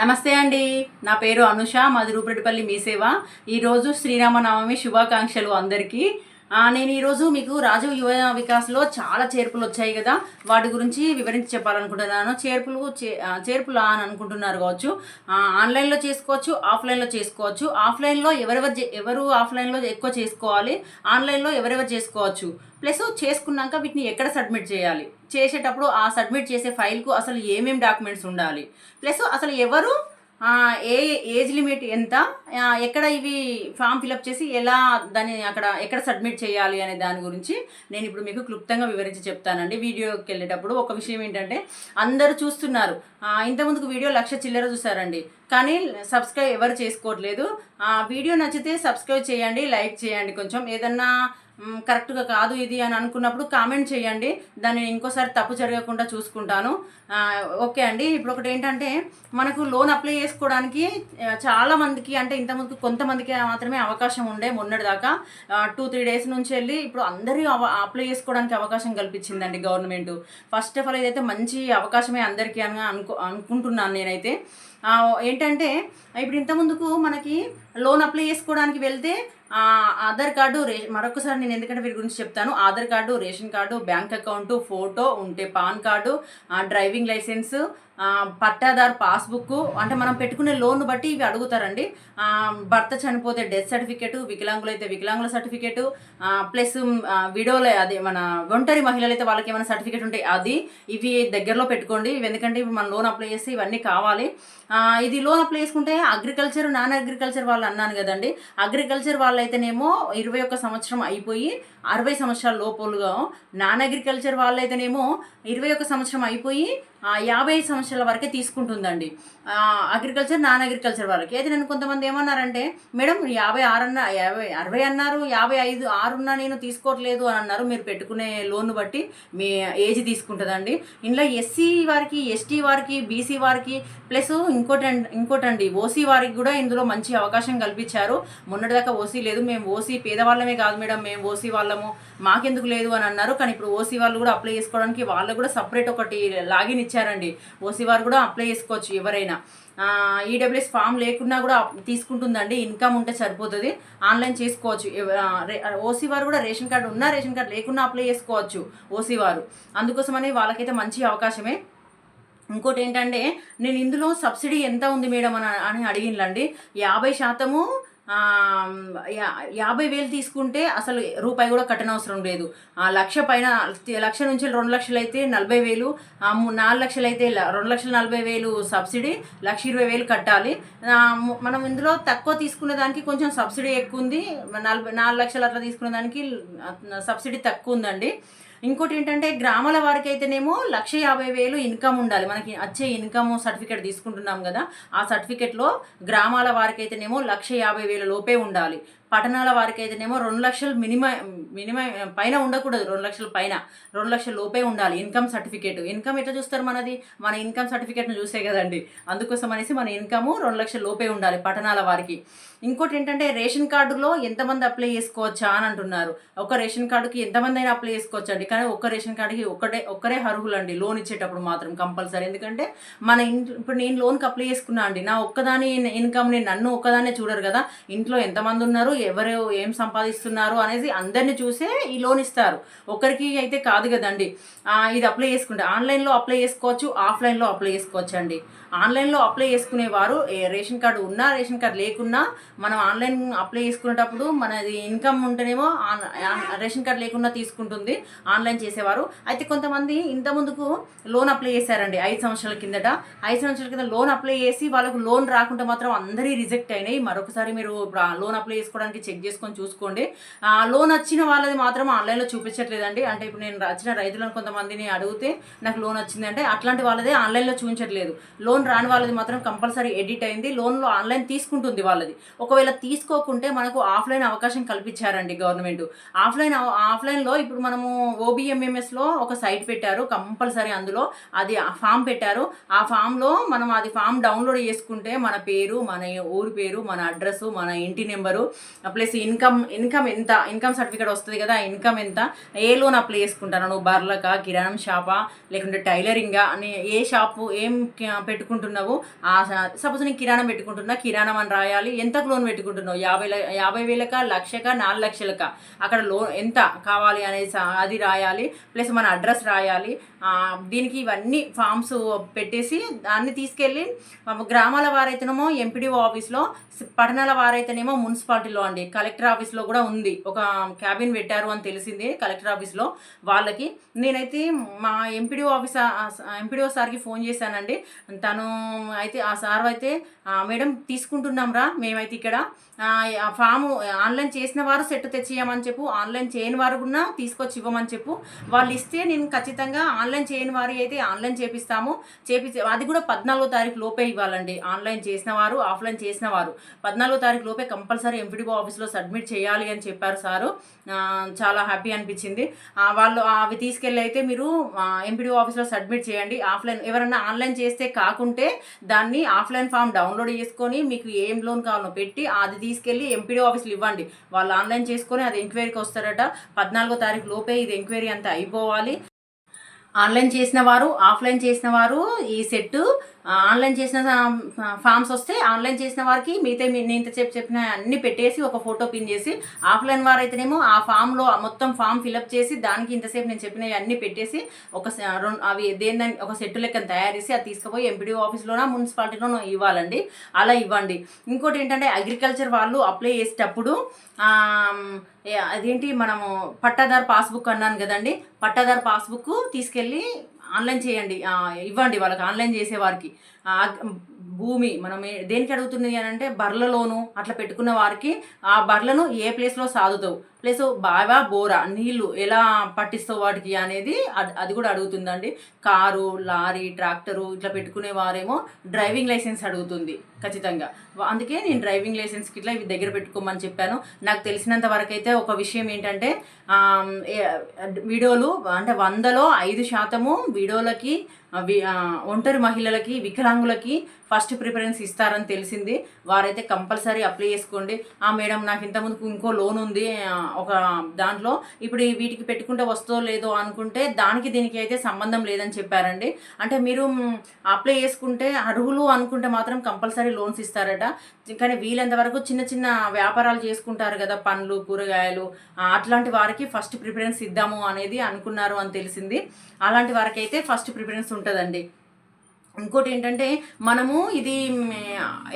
నమస్తే అండి. నా పేరు అనుష మాది రూపరెడ్డిపల్లి మీ సేవ ఈరోజు శ్రీరామనవమి శుభాకాంక్షలు అందరికీ. నేను ఈరోజు మీకు రాజు యువ వికాస్లో చాలా చేర్పులు వచ్చాయి కదా. వాటి గురించి వివరించి చెప్పాలనుకుంటున్నాను. చేర్పులు చే- చేర్పులా అని అనుకుంటున్నారు కావచ్చు. ఆన్లైన్లో చేసుకోవచ్చు ఆఫ్లైన్లో చేసుకోవచ్చు. ఆఫ్లైన్లో ఎవరెవరు చే- ఎవరు ఆఫ్లైన్లో ఎక్కువ చేసుకోవాలి ఆన్లైన్లో ఎవరెవరు చేసుకోవచ్చు. ప్లస్ చేసుకున్నాక వీటిని ఎక్కడ సబ్మిట్ చేయాలి? చేసేటప్పుడు ఆ సబ్మిట్ చేసే ఫైల్కు అసలు ఏమేమి డాక్యుమెంట్స్ ఉండాలి? ప్లస్ అసలు ఎవరు ఏ ఏజ్ లిమిట్ ఎంత? ఎక్కడ ఇవి ఫామ్ ఫిలప్ చేసి ఎలా దాన్ని అక్కడ ఎక్కడ సబ్మిట్ చేయాలి అనే దాని గురించి నేను ఇప్పుడు మీకు క్లుప్తంగా వివరించి చెప్తానండి. వీడియోకి వెళ్ళేటప్పుడు ఒక విషయం ఏంటంటే అందరూ చూస్తున్నారు. ఇంతకుముందుకు వీడియో లక్ష చిల్లర చూసారండి. కానీ సబ్స్క్రైబ్ ఎవరు చేసుకోవట్లేదు. వీడియో నచ్చితే సబ్స్క్రైబ్ చేయండి లైక్ చేయండి. కొంచెం ఏదన్నా కరెక్ట్గా కాదు ఇది అని అనుకున్నప్పుడు కామెంట్ చేయండి. దాన్ని ఇంకోసారి తప్పు జరగకుండా చూసుకుంటాను. ఓకే అండి. ఇప్పుడు ఒకటి ఏంటంటే మనకు లోన్ అప్లై చేసుకోవడానికి చాలామందికి అంటే ఇంత అంటే ఇంతకుముందు కొంతమందికి మాత్రమే అవకాశం ఉండే మొన్నటిదాకా టూ త్రీ డేస్ నుంచి వెళ్ళి ఇప్పుడు అందరూ అప్లై చేసుకోవడానికి అవకాశం కల్పించిందండి గవర్నమెంట్. ఫస్ట్ ఆఫ్ ఆల్ ఇదైతే మంచి అవకాశమే అందరికీ అని అనుకో అనుకుంటున్నాను నేనైతే. ఏంటంటే ఇప్పుడు ఇంతకుముందుకు మనకి లోన్ అప్లై చేసుకోవడానికి వెళ్తే ఆధార్ కార్డు రే మరొకసారి నేను ఎందుకంటే వీటి గురించి చెప్తాను. Aadhaar card ration card bank account photo ఉంటే పాన్ కార్డు డ్రైవింగ్ లైసెన్స్ పట్టాదారు పాస్బుక్ అంటే మనం పెట్టుకునే లోన్ బట్టి ఇవి అడుగుతారండి. భర్త చనిపోతే డెత్ సర్టిఫికేట్ వికలాంగులు అయితే వికలాంగుల సర్టిఫికేట్ ప్లస్ విడోలే అదే మన ఒంటరి మహిళలు అయితే వాళ్ళకి ఏమైనా సర్టిఫికేట్ ఉంటాయి అది ఇవి దగ్గరలో పెట్టుకోండి. ఇవి ఎందుకంటే ఇప్పుడు మనం లోన్ అప్లై చేస్తే ఇవన్నీ కావాలి. ఇది లోన్ అప్లై చేసుకుంటే అగ్రికల్చర్ నాన్ అగ్రికల్చర్ వాళ్ళు అన్నాను కదండి. అగ్రికల్చర్ వాళ్ళు అయితేనేమో ఇరవై ఒక్క సంవత్సరం అయిపోయి అరవై సంవత్సరాల లోపలుగా నాన్ అగ్రికల్చర్ వాళ్ళు అయితేనేమో ఇరవై ఒక్క సంవత్సరం అయిపోయి యాభై సంవత్సరాల వరకే తీసుకుంటుందండి. అగ్రికల్చర్ నాన్ అగ్రికల్చర్ వాళ్ళకి. అయితే నేను కొంతమంది ఏమన్నారంటే మేడం యాభై ఆరు అన్న యాభై అరవై అన్నారు యాభై ఐదు ఆరున్నా నేను తీసుకోవట్లేదు అని అన్నారు. మీరు పెట్టుకునే లోన్ బట్టి మీ ఏజ్ తీసుకుంటుందండి. ఇందులో ఎస్సీ వారికి ఎస్టీ వారికి బీసీ వారికి ప్లస్ ఇంకోటి ఇంకోటండి ఓసీ వారికి కూడా ఇందులో మంచి అవకాశం కల్పించారు. మొన్నటిదాకా ఓసీ లేదు. మేము ఓసీ పేదవాళ్ళమే కాదు మేడం. మేము ఓసీ వాళ్ళము. మాకెందుకు లేదు అని అన్నారు. కానీ ఇప్పుడు ఓసీ వాళ్ళు కూడా అప్లై చేసుకోవడానికి వాళ్ళు కూడా సపరేట్ ఒకటి లాగిన్ ఇచ్చారండి. ఓసీ వారు కూడా అప్లై చేసుకోవచ్చు ఎవరైనా. ఈడబ్ల్యూఎస్ ఫామ్ లేకున్నా కూడా తీసుకుంటుందండి. ఇన్కమ్ ఉంటే సరిపోతుంది. ఆన్లైన్ చేసుకోవచ్చు. ఓసీ వారు కూడా రేషన్ కార్డు ఉన్నా రేషన్ కార్డు లేకున్నా అప్లై చేసుకోవచ్చు ఓసీ వారు. అందుకోసమని వాళ్ళకైతే మంచి అవకాశమే. ఇంకోటి ఏంటంటే నేను ఇందులో సబ్సిడీ ఎంత ఉంది మేడం అని అని అడిగిన్లండి. యాభై శాతము యాభై వేలు తీసుకుంటే అసలు రూపాయి కూడా కట్టనవసరం లేదు. ఆ, లక్ష పైన లక్ష నుంచి రెండు లక్షలు అయితే నలభై వేలు నాలుగు లక్షలు అయితే రెండు లక్షల నలభై వేలు సబ్సిడీ లక్ష ఇరవై వేలు కట్టాలి. మనం ఇందులో తక్కువ తీసుకునే దానికి కొంచెం సబ్సిడీ ఎక్కువ ఉంది నలభై నాలుగు లక్షలు అట్లా తీసుకునే దానికి సబ్సిడీ తక్కువ ఉందండి ఇంకోటి ఏంటంటే గ్రామాల వారికి అయితేనేమో లక్ష యాభై వేలు ఇన్కమ్ ఉండాలి. మనకి వచ్చే ఇన్కమ్ సర్టిఫికేట్ తీసుకుంటున్నాం కదా ఆ సర్టిఫికేట్లో గ్రామాల వారికి అయితేనేమో లక్ష యాభై వేల లోపే ఉండాలి. పట్టణాల వారికి అయితేనేమో రెండు లక్షలు మినిమం మినిమం పైన ఉండకూడదు. రెండు లక్షల పైన. రెండు లక్షల లోపే ఉండాలి. Income certificate. ఇన్కమ్ ఎట్లా చూస్తారు మనది? మన ఇన్కమ్ సర్టిఫికేట్ను చూసే కదండి. అందుకోసం అనేసి మన ఇన్కమ్ రెండు లక్షల లోపే ఉండాలి పట్టణాల వారికి. ఇంకోటి ఏంటంటే రేషన్ కార్డులో ఎంతమంది అప్లై చేసుకోవచ్చా అని అంటున్నారు. ఒక రేషన్ కార్డుకి ఎంతమంది అయినా అప్లై చేసుకోవచ్చు అండి కానీ ఒక్క రేషన్ కార్డుకి ఒక్కటే ఒక్కరే అర్హులండి. లోన్ ఇచ్చేటప్పుడు మాత్రం కంపల్సరీ. ఎందుకంటే మన ఇంట్లో ఇప్పుడు నేను లోన్కి అప్లై చేసుకున్నా అండి. నా ఒక్కదాని ఇన్కమ్ని నన్ను ఒక్కదాన్నే చూడరు కదా. ఇంట్లో ఎంతమంది ఉన్నారు? ఎవరు ఏం సంపాదిస్తున్నారు అనేది అందరిని చూసే ఈ లోన్ ఇస్తారు. ఒకరికి అయితే కాదు కదండి. ఇది అప్లై చేసుకుంటే ఆన్లైన్లో అప్లై చేసుకోవచ్చు ఆఫ్లైన్లో అప్లై చేసుకోవచ్చు అండి ఆన్లైన్లో అప్లై చేసుకునేవారు. ఏ రేషన్ కార్డు ఉన్నా రేషన్ కార్డు లేకున్నా మనం ఆన్లైన్ అప్లై చేసుకునేటప్పుడు మనది ఇన్కమ్ ఉంటేనేమో ఆన్- రేషన్ కార్డు లేకుండా తీసుకుంటుంది. ఆన్లైన్ చేసేవారు. అయితే కొంతమంది ఇంత ముందుకు లోన్ అప్లై చేశారండి. ఐదు సంవత్సరాల కిందట. ఐదు సంవత్సరాల కింద లోన్ అప్లై చేసి వాళ్ళకు లోన్ రాకుండా మాత్రం అందరి రిజెక్ట్ అయినాయి. మరొకసారి మీరు ఇప్పుడు లోన్ అప్లై చేసుకోవడానికి చెక్ చేసుకొని చూసుకోండి. ఆ లోన్ వచ్చిన వాళ్ళది మాత్రం ఆన్లైన్లో చూపించట్లేదండి. అంటే ఇప్పుడు నేను వచ్చిన రైతులను కొంతమందిని అడిగితే నాకు లోన్ వచ్చిందంటే అట్లాంటి వాళ్ళదే ఆన్లైన్లో చూపించట్లేదు. లోన్ లోన్ రాని వాళ్ళది మాత్రం కంపల్సరీ ఎడిట్ అయింది. లోన్లో ఆన్లైన్ తీసుకుంటుంది వాళ్ళది. ఒకవేళ తీసుకోకుంటే మనకు ఆఫ్లైన్ అవకాశం కల్పించారండి గవర్నమెంట్. ఆఫ్లైన్ ఆఫ్లైన్లో ఇప్పుడు మనము ఓబిఎంఎంఎస్లో ఒక సైట్ పెట్టారు కంపల్సరీ అందులో. అది ఫామ్ పెట్టారు. ఆ ఫామ్లో మనం అది ఫామ్ డౌన్లోడ్ చేసుకుంటే మన పేరు మన ఊరు పేరు మన అడ్రస్ మన ఇంటి నెంబరు ప్లస్ ఇన్కమ్ ఇన్కమ్ ఎంత ఇన్కమ్ సర్టిఫికేట్ వస్తుంది కదా ఇన్కమ్ ఎంత ఏ లోన్ అప్లై చేసుకుంటాను నువ్వు బర్లకా కిరాణం షాపా లేకుంటే టైలరింగా అని ఏ షాపు ఏం క- పెట్టుకు పెట్టుకుంటున్నావు? సపోజ్ నేను కిరాణం పెట్టుకుంటున్నా కిరాణం అని రాయాలి ఎంతకు లోన్ పెట్టుకుంటున్నావు? యాభై యాభై వేలక లక్షక నాలుగు లక్షలక? అక్కడ లోన్ ఎంత కావాలి అనేది అది రాయాలి ప్లస్ మన అడ్రస్ రాయాలి దీనికి ఇవన్నీ ఫామ్స్ పెట్టేసి దాన్ని తీసుకెళ్ళి గ్రామాల వారైతేనేమో ఎంపీడీఓ ఆఫీస్లో పట్టణాల వారైతేనేమో మున్సిపాలిటీలో అండి. కలెక్టర్ ఆఫీస్లో కూడా ఉంది. ఒక క్యాబిన్ పెట్టారు అని తెలిసింది కలెక్టర్ ఆఫీస్లో వాళ్ళకి. నేనైతే మా ఎంపీడీఓ ఆఫీస్ ఎంపీడీఓ సార్కి ఫోన్ చేశానండి. తను అయితే ఆ సార్ అయితే మేడం తీసుకుంటున్నాం రా మేమైతే ఇక్కడ. ఫాము ఆన్లైన్ చేసిన వారు సెట్ తెచ్చియమని చెప్పు ఆన్లైన్ చేయని వారు కూడా తీసుకొచ్చి ఇవ్వమని చెప్పు. వాళ్ళు ఇస్తే నేను ఖచ్చితంగా ఆన్లైన్ చేయని వారి అయితే ఆన్లైన్ చేపిస్తాము. చేపి అది కూడా పద్నాలుగో తారీఖు లోపే ఇవ్వాలండి. ఆన్లైన్ చేసిన వారు ఆఫ్లైన్ చేసిన వారు. పద్నాలుగో తారీఖు లోపే కంపల్సరీ ఎంపీడీఓ ఆఫీస్లో సబ్మిట్ చేయాలి అని చెప్పారు సారు. చాలా హ్యాపీ అనిపించింది. వాళ్ళు అవి తీసుకెళ్ళి అయితే మీరు ఎంపీడీఓ ఆఫీస్లో సబ్మిట్ చేయండి. ఆఫ్లైన్ ఎవరైనా ఆన్లైన్ చేస్తే కాకుంటే దాన్ని ఆఫ్లైన్ ఫామ్ డౌన్లోడ్ చేసుకొని మీకు ఏం లోన్ కావాలో పెట్టి అది తీసుకెళ్ళి ఎంపీడీ ఆఫీస్లో ఇవ్వండి. వాళ్ళు ఆన్లైన్ చేసుకొని అది ఎంక్వైరీకి వస్తారట. పద్నాలుగో తారీఖు లోపే ఇది ఎంక్వైరీ అంతా అయిపోవాలి. ఆన్లైన్ చేసిన వారు ఆఫ్లైన్ చేసిన వారు ఈ సెట్ ఆన్లైన్ చేసిన ఫామ్స్ వస్తే ఆన్లైన్ చేసిన వారికి మిగతా మీ- నేను ఇంత చెప్పి చెప్పిన అన్ని పెట్టేసి ఒక ఫోటో పిన్ చేసి ఆఫ్లైన్ వారైతేనేమో ఆ ఫామ్లో మొత్తం ఫామ్ ఫిలప్ చేసి దానికి ఇంతసేపు నేను చెప్పినవి అన్ని పెట్టేసి ఒక రెండు అవి దేని దాని ఒక సెట్ లెక్కన తయారు చేసి అది తీసుకుపోయి ఎంపీడీఓ ఆఫీస్లోనా మున్సిపాలిటీలోనో ఇవ్వాలండి. అలా ఇవ్వండి. ఇంకోటి ఏంటంటే అగ్రికల్చర్ వాళ్ళు అప్లై చేసేటప్పుడు అదేంటి మనము పట్టాదారు పాస్బుక్ అన్నాను కదండి. పట్టాదారు పాస్బుక్ తీసుకెళ్ళి ఆన్లైన్ చేయండి. ఇవ్వండి వాళ్ళకి ఆన్లైన్ చేసేవారికి. భూమి మనం దేనికి అడుగుతుంది అని అంటే బర్రెలలోను అట్లా పెట్టుకున్న వారికి ఆ బర్రెలను ఏ ప్లేస్లో సాదుతావు? ప్లస్ బాగా బోరా నీళ్ళు ఎలా పట్టిస్తావు వాటికి అనేది అది కూడా అడుగుతుందండి. కారు లారీ ట్రాక్టరు ఇట్లా పెట్టుకునే వారేమో డ్రైవింగ్ లైసెన్స్ అడుగుతుంది ఖచ్చితంగా. అందుకే నేను డ్రైవింగ్ లైసెన్స్కి ఇట్లా ఇవి దగ్గర పెట్టుకోమని చెప్పాను. నాకు తెలిసినంత వరకు అయితే ఒక విషయం ఏంటంటే వీడియోలు అంటే వందలో ఐదు శాతము వీడియోలకి ఒంటరి మహిళలకి వికలాంగులకి ఫస్ట్ ప్రిఫరెన్స్ ఇస్తారని తెలిసింది. వారైతే కంపల్సరీ అప్లై చేసుకోండి. ఆ మేడం నాకు ఇంతకుముందుకు ఇంకో లోన్ ఉంది ఒక దాంట్లో. ఇప్పుడు వీటికి పెట్టుకుంటే వస్తుందో లేదో అనుకుంటే దానికి దీనికి అయితే సంబంధం లేదని చెప్పారండి. అంటే మీరు అప్లై చేసుకుంటే అర్హులు అనుకుంటే మాత్రం కంపల్సరీ లోన్స్ ఇస్తారట. కానీ వీలంత వరకు చిన్న చిన్న వ్యాపారాలు చేసుకుంటారు కదా పండ్లు కూరగాయలు అట్లాంటి వారికి ఫస్ట్ ప్రిఫరెన్స్ ఇద్దాము అనేది అనుకున్నారు అని తెలిసింది. అలాంటి వారికి అయితే ఫస్ట్ ప్రిఫరెన్స్ ఉంటుందండి. ఇంకోటి ఏంటంటే మనము ఇది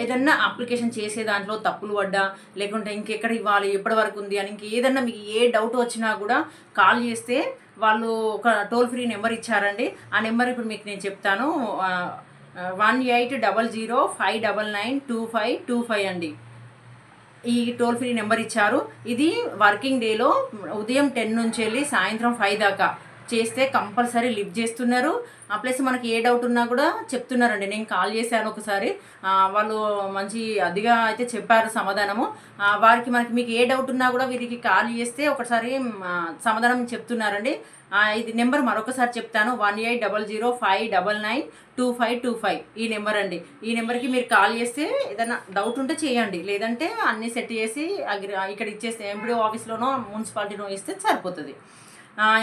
ఏదన్నా అప్లికేషన్ చేసే దాంట్లో తప్పులు పడ్డా లేకుంటే ఇంకెక్కడ ఇవ్వాలి ఎప్పటి వరకు ఉంది అని ఇంకేదన్నా మీకు ఏ డౌట్ వచ్చినా కూడా కాల్ చేస్తే వాళ్ళు ఒక టోల్ ఫ్రీ నెంబర్ ఇచ్చారండి. ఆ నెంబర్ ఇప్పుడు మీకు నేను చెప్తాను. One eight double zero five double nine two five two five అండి. ఈ టోల్ ఫ్రీ నెంబర్ ఇచ్చారు. ఇది వర్కింగ్ డేలో ఉదయం టెన్ నుంచి వెళ్ళి సాయంత్రం ఫైవ్ దాకా. చేస్తే కంపల్సరీ లిఫ్ట్ చేస్తున్నారు. ప్లస్ మనకి ఏ డౌట్ ఉన్నా కూడా చెప్తున్నారండి. నేను కాల్ చేశాను ఒకసారి. వాళ్ళు మంచి అదిగా అయితే చెప్పారు సమాధానము. వారికి మనకి మీకు ఏ డౌట్ ఉన్నా కూడా వీరికి కాల్ చేస్తే ఒకసారి సమాధానం చెప్తున్నారండి. ఇది నెంబర్ మరొకసారి చెప్తాను. One eight double zero five double nine two five two five ఈ నెంబర్ అండి. ఈ నెంబర్కి మీరు కాల్ చేస్తే ఏదైనా డౌట్ ఉంటే చేయండి. లేదంటే అన్నీ సెట్ చేసి ఇక్కడ ఇచ్చేస్తే ఎంపీడీ ఆఫీస్లోనో మున్సిపాలిటీలో ఇస్తే సరిపోతుంది.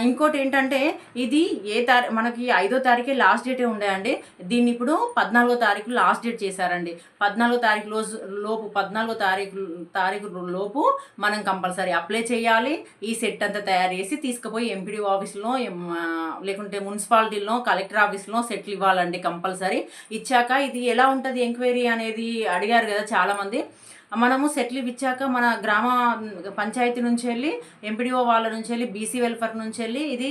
ఇంకోటి ఏంటంటే ఇది ఏ తారీ మనకి ఐదో తారీఖే లాస్ట్ డేటే ఉండేయండి. దీన్ని ఇప్పుడు పద్నాలుగో తారీఖు లాస్ట్ డేట్ చేశారండి. పద్నాలుగో తారీఖు రోజు లోపు పద్నాలుగో తారీఖు తారీఖు లోపు మనం కంపల్సరీ అప్లై చేయాలి. ఈ సెట్ అంతా తయారు చేసి తీసుకుపోయి ఎంపీడీ ఆఫీస్లో లేకుంటే మున్సిపాలిటీలో కలెక్టర్ ఆఫీస్లో సెటిల్ ఇవ్వాలండి కంపల్సరీ. ఇచ్చాక ఇది ఎలా ఉంటుంది ఎంక్వైరీ అనేది అడిగారు కదా చాలామంది. మనము సెటిల్ ఇచ్చాక మన గ్రామ పంచాయతీ నుంచి వెళ్ళి ఎంపీడీఓ వాళ్ళ నుంచి వెళ్ళి బీసీ వెల్ఫేర్ నుంచి వెళ్ళి ఇది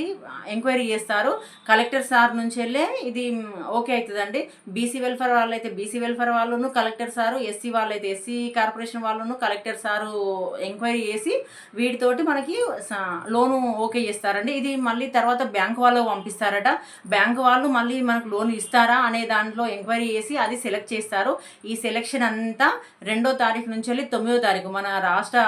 ఎంక్వైరీ చేస్తారు. కలెక్టర్ సార్ నుంచి వెళ్ళే ఇది ఓకే అవుతుందండి. బీసీ వెల్ఫేర్ వాళ్ళైతే బీసీ వెల్ఫేర్ వాళ్ళను కలెక్టర్ సారు ఎస్సీ వాళ్ళైతే ఎస్సీ కార్పొరేషన్ వాళ్ళను కలెక్టర్ సారు ఎంక్వైరీ చేసి వీటితోటి మనకి లోను ఓకే చేస్తారండి. ఇది మళ్ళీ తర్వాత బ్యాంక్ వాళ్ళకు పంపిస్తారట. బ్యాంక్ వాళ్ళు మళ్ళీ మనకు లోన్ ఇస్తారా అనే దాంట్లో ఎంక్వైరీ చేసి అది సెలెక్ట్ చేస్తారు. ఈ సెలెక్షన్ అంతా రెండో తారీఖు నుంచి వెళ్ళి తొమ్మిదో తారీఖు మన రాష్ట్ర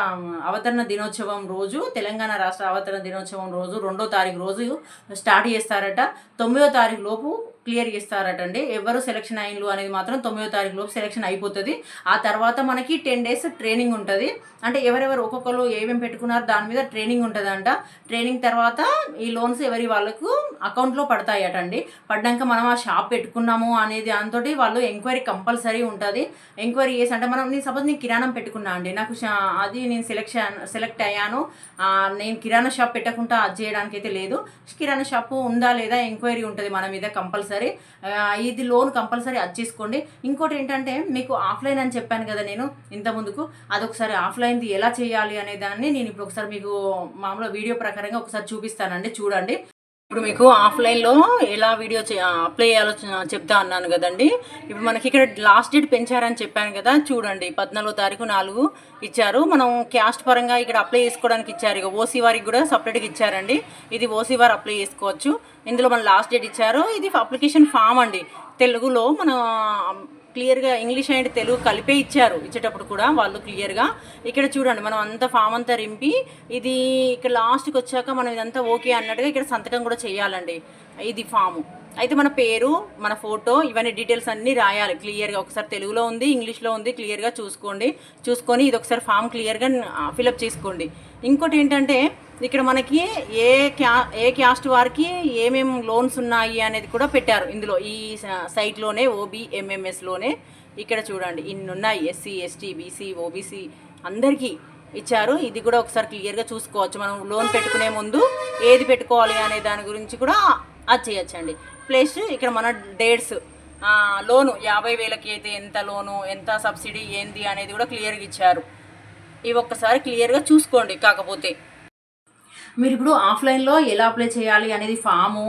అవతరణ దినోత్సవం రోజు తెలంగాణ రాష్ట్ర అవతరణ దినోత్సవం రోజు రెండో తారీఖు రోజు స్టార్ట్ చేస్తారట. తొమ్మిదో తారీఖు లోపు క్లియర్ చేస్తారటండి. ఎవరు సెలెక్షన్ అయిన్లు అనేది మాత్రం తొమ్మిదో తారీఖు లోపు సెలక్షన్ అయిపోతుంది. ఆ తర్వాత మనకి టెన్ డేస్ ట్రైనింగ్ ఉంటుంది. అంటే ఎవరెవరు ఒక్కొక్కరు ఏమేమి పెట్టుకున్నారు దాని మీద ట్రైనింగ్ ఉంటుందంట. ట్రైనింగ్ తర్వాత ఈ లోన్స్ ఎవరి వాళ్ళకు అకౌంట్లో పడతాయటండి. పడ్డాక మనం ఆ షాప్ పెట్టుకున్నాము అనేది దాంతో వాళ్ళు ఎంక్వైరీ కంపల్సరీ ఉంటుంది. ఎంక్వైరీ చేసి అంటే మనం నేను సపోజ్ నేను కిరాణం పెట్టుకున్నా అండి. నాకు అది నేను సెలెక్షన్ సెలెక్ట్ అయ్యాను. నేను కిరాణా షాప్ పెట్టకుండా అది చేయడానికి అయితే లేదు. కిరాణా షాపు ఉందా లేదా ఎంక్వైరీ ఉంటుంది మన మీద కంపల్సరీ సరే ఇది లోన్ కంపల్సరీ అది చేసుకోండి. ఇంకోటి ఏంటంటే మీకు ఆఫ్లైన్ అని చెప్పాను కదా నేను ఇంత ముందుకు అదొకసారి ఆఫ్లైన్ది ఎలా చేయాలి అనే దాన్ని నేను ఇప్పుడు ఒకసారి మీకు మామూలుగా వీడియో ప్రకారంగా ఒకసారి చూపిస్తానండి చూడండి. ఇప్పుడు మీకు ఆఫ్లైన్లో ఎలా వీడియో అప్లై చేయాలో చెప్తా అన్నాను కదండి. ఇప్పుడు మనకి ఇక్కడ లాస్ట్ డేట్ పెంచారని చెప్పాను కదా చూడండి. పద్నాలుగో తారీఖు నాలుగు ఇచ్చారు. మనం క్యాస్ట్ పరంగా ఇక్కడ అప్లై చేసుకోవడానికి ఇచ్చారు. ఇక ఓసీ వారికి కూడా సపరేట్గా ఇచ్చారండి. ఇది ఓసీ వారు అప్లై చేసుకోవచ్చు. ఇందులో మన లాస్ట్ డేట్ ఇచ్చారు. ఇది అప్లికేషన్ ఫామ్ అండి. తెలుగులో మన క్లియర్గా ఇంగ్లీష్ అండ్ తెలుగు కలిపే ఇచ్చారు. ఇచ్చేటప్పుడు కూడా వాళ్ళు క్లియర్గా ఇక్కడ చూడండి మనం అంతా ఫామ్ అంతా రింపి ఇది ఇక్కడ లాస్ట్కి వచ్చాక మనం ఇదంతా ఓకే అన్నట్టుగా ఇక్కడ సంతకం కూడా చేయాలండి. ఇది ఫాము. అయితే మన పేరు మన ఫోటో ఇవన్నీ డీటెయిల్స్ అన్నీ రాయాలి క్లియర్గా. ఒకసారి తెలుగులో ఉంది ఇంగ్లీష్లో ఉంది క్లియర్గా చూసుకోండి. చూసుకొని ఇది ఒకసారి ఫామ్ క్లియర్గా ఫిలప్ చేసుకోండి. ఇంకోటి ఏంటంటే ఇక్కడ మనకి ఏ క్యా ఏ క్యాస్ట్ వారికి ఏమేమి లోన్స్ ఉన్నాయి అనేది కూడా పెట్టారు. ఇందులో ఈ సైట్లోనే ఓబీ ఎంఎంఎస్లోనే ఇక్కడ చూడండి. ఇన్ని ఉన్నాయి ఎస్సీ ఎస్టీ బీసీ ఓబీసీ అందరికీ ఇచ్చారు. ఇది కూడా ఒకసారి క్లియర్గా చూసుకోవచ్చు. మనం లోన్ పెట్టుకునే ముందు ఏది పెట్టుకోవాలి అనే దాని గురించి కూడా అది చేయొచ్చండి. ప్లస్ ఇక్కడ మన డేట్స్ లోను యాభై వేలకి అయితే ఎంత లోను ఎంత సబ్సిడీ ఏంది అనేది కూడా క్లియర్గా ఇచ్చారు. ఇవి ఒక్కసారి క్లియర్గా చూసుకోండి. కాకపోతే మీరు ఇప్పుడు ఆఫ్లైన్లో ఎలా అప్లై చేయాలి అనేది ఫాము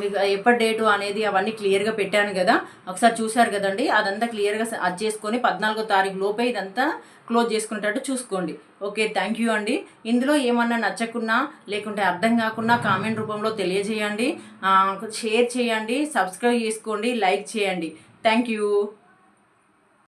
మీకు ఎప్పటి డేటు అనేది అవన్నీ క్లియర్గా పెట్టాను కదా. ఒకసారి చూశారు కదండి అదంతా క్లియర్గా అది చేసుకొని పద్నాలుగో తారీఖు లోపే ఇదంతా క్లోజ్ చేసుకునేటట్టు చూసుకోండి. ఓకే థ్యాంక్ యూ అండి. ఇందులో ఏమన్నా నచ్చకున్నా లేకుంటే అర్థం కాకున్నా కామెంట్ రూపంలో తెలియజేయండి. షేర్ చేయండి సబ్స్క్రైబ్ చేసుకోండి లైక్ చేయండి. Thank you